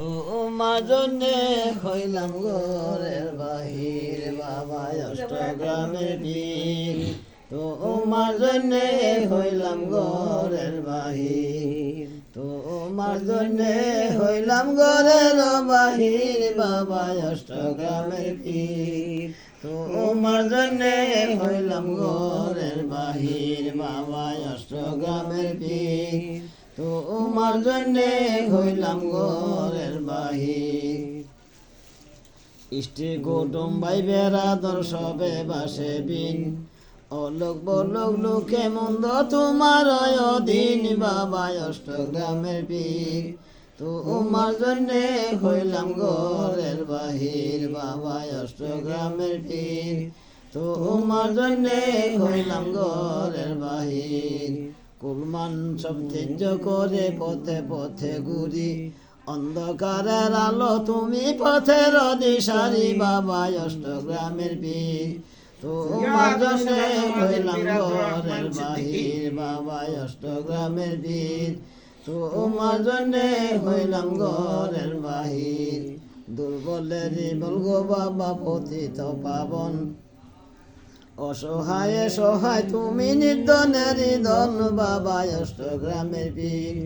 তোমার জন্যে হইলাম ঘরের বাহির, বাবা অষ্টগ্রামের পীর তোমার জন্যে হইলাম ঘরের বাহির তোমার জন্যে হইলাম ঘরের বাহির, বাবা অষ্টগ্রামের পীর তোমার জন্যে হইলাম ঘরের বাহির, বাবা অষ্টগ্রামের পীর তোমার জন্যে হইলাম ঘরের বাহির। ইষ্টি কুটুম ভাই বেড়া দর্শবে বাসে বিন। অলোক বলোক লোকে মন্দ তোমার অধীন বাবা অষ্টগ্রামের বীর তোমার জন্যে হইলাম ঘরের বাহির বাবা অষ্টগ্রামের পীর। তোমার জন্যে হইলাম ঘরের বাহির। কুলমান সব তেজ করে পথে পথে ঘুরি। অন্ধকারের আলো তুমি পথের দিশারি বাবা অষ্টগ্রামের বীর। তোমার হইলাম ঘরের বাহির, বাবা অষ্টগ্রামের বীর। তোমার জন্যে হইলাম ঘরের বাহির। দুর্বলের বলগো বাবা পতিত পাবন। অসহায় সহায় তুমি নির্দনের ধন, বাবা অষ্টগ্রামের বীর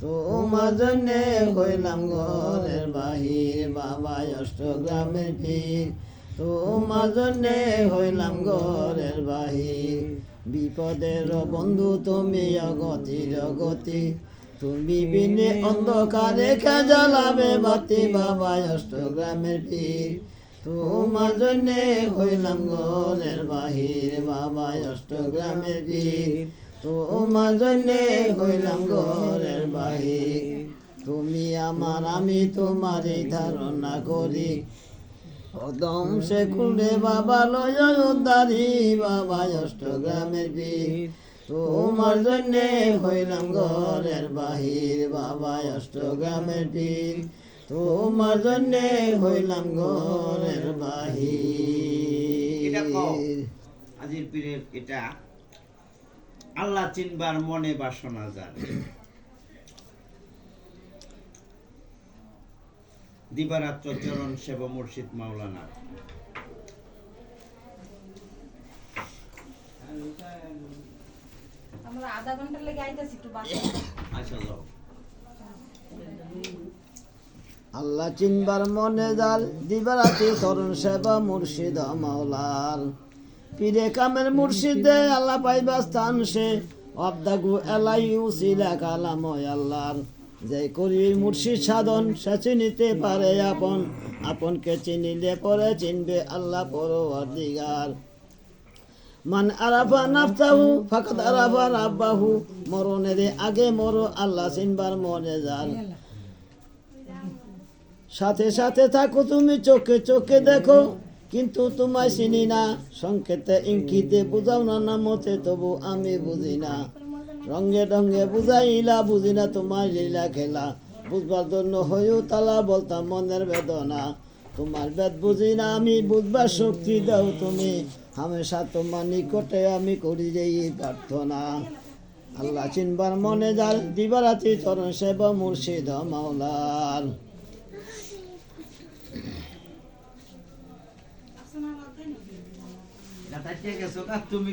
তোমার জন্যে হইলাম ঘরের বাহির, বাবা অষ্টগ্রামের বীর তোমার জন্যে হইলাম ঘরের বাহির। বিপদের বন্ধু তুমি অগতির গতি তুমি বিনে অন্ধকারে কে জ্বালাবে বাতি, বাবা অষ্টগ্রামের পীর। তোমার জন্যে হইলাম ঘরের বাহির, বাবা অষ্টগ্রামের পীর তোমার জন্যে হইলাম ঘরের বাহির। তুমি আমার, আমি তোমারই ধারণা করি। কদম সে খুলে বাবা লয় উদ্ধারি, বাবা অষ্টগ্রামের বীর। তোমার জন্যে হইলাম ঘরের বাহির, বাবা অষ্টগ্রামের বীর। তোমার জন্যে হইলাম ঘরের। বাহির। আজির পীরের এটা? আল্লাহ চিনবার মনে বাসনা যার দিবারাত্র চরণ সেব মুর্শিদ মাওলানা। আমরা আধা ঘণ্টার লেগে আইতাছি একটু বাসা। আচ্ছা যাও আল্লাহ চিনবার মনে জাল দিবারাতি করুন সেবা মুর্শিদ মাওলার। পীরে কামের মুর্শিদে আল্লাহ পাইবা স্থান সে, অবদাগু এলাই উসিলা কালাময় আল্লাহর। যে করি মুর্শিদ সাধন, সে চিনিতে পারে আপন, আপনকে চিনিলে পরে চিনবে আল্লাহ পরওয়ারদিগার। মান আরাফা নাফতাহু ফাকাদ আরাফা রাব্বাহু, মরণের আগে মরো, আল্লাহ চিনবার মনে জাল। সাথে সাথে থাকো, তুমি চোখে চোখে দেখো। কিন্তু তোমায় চিনি না, সংকেতে ইঙ্কিতে বুঝাও না না মতে তবু আমি বুঝি না। রঙে রঙে বুঝাইলা, বুঝি না তোমার লীলা খেলা। বুঝবার জন্য হয়েও তালা বলতাম মনের বেদনা। তোমার বেদ বুঝি না, আমি বুঝবার শক্তি দাও তুমি। হামেশা তোমার নিকটে আমি করি যে এই প্রার্থনা। আল্লাহ চিনবার মনে যার দিবারাতি চরণ সেবা মুর্শিদ মাওলার। কে গেছো না তুমি